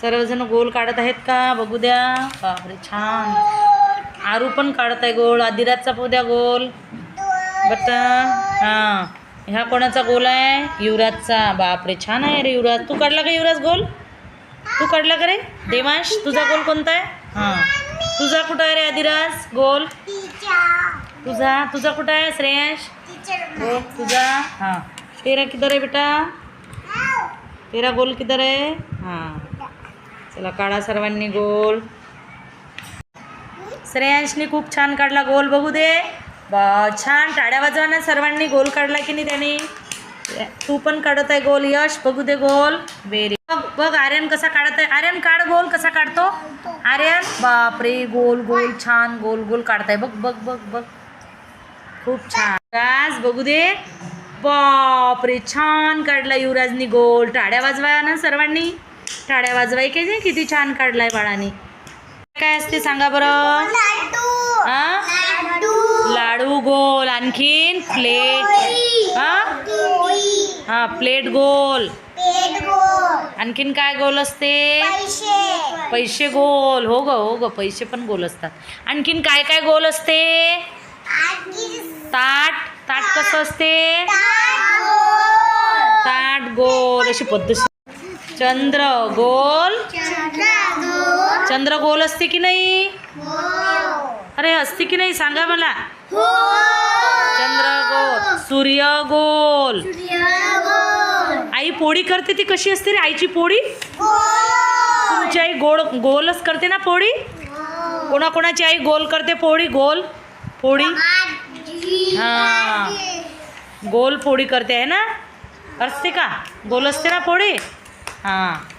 सर्वजण गोल काढत आहेत का? बघू द्या. बापरे छान. आरू पण काढत आहे गोल. आदिराजचा पाहू द्या गोल. बट्टा. हां. ह्या कोणाचा गोल आहे? युवराजचा. बापरे छान आहे रे युवराज. तू काढला का युवराज गोल? तू काढला का रे? देवांश तुझा गोल कोणता आहे? हां. तुझा कुठं आहे रे आदिराज? गोल. तुझा? तुझा कुठं आहे श्रेयांश? गोल. तुझा? हां. तेरा किधर आहे बेटा? तेरा गोल किधर आहे हां. चला काढा सर्वांनी गोल. श्रेयांशनी खूप छान काढला गोल बघू दे. बा छान टाळ्या वाजवा ना सर्वांनी गोल काढला की नाही त्याने? तू पण काढत आहे गोल यश बघू दे गोल. वेरी बघ बघ आर्यन कसा काढत आहे आर्यन काढ गोल कसा काढतो? आर्यन? बापरे गोल गोल छान गोल गोल काढताय. बघ बघ बघ बघ. खूप छान. गाज बघू दे. बापरे छान काढला युवराजनी गोल. टाळ्या वाजवाया ना सर्वांनी. टाळ्या वाजवाय की नाही? किती छान काढलाय बाळानी. काय असते सांगा बरं? हा लाडू. गोल आणखीन प्लेट. हा हा प्लेट गोल. आणखीन काय गोल असते? पैसे. गोल. हो ग हो ग पैसे पण गोल असतात. आणखीन काय काय गोल असते? ताट. ताट कसं असते? ताट गोल. अशी पद्धत चंद्र गोल चंद्र गोल असते की नाही? अरे असते की नाही? सांगा मला. चंद्र गोल. सूर्य गोल. आई पोळी करते ती कशी असते रे? आईची पोळी? तुमची आई गोड गोलच करते ना पोळी? कोणाकोणाची आई गोल करते पोळी? गोल पोळी? हां. गोल पोळी करते आहे ना? असते का? गोल असते ना पोळी? हां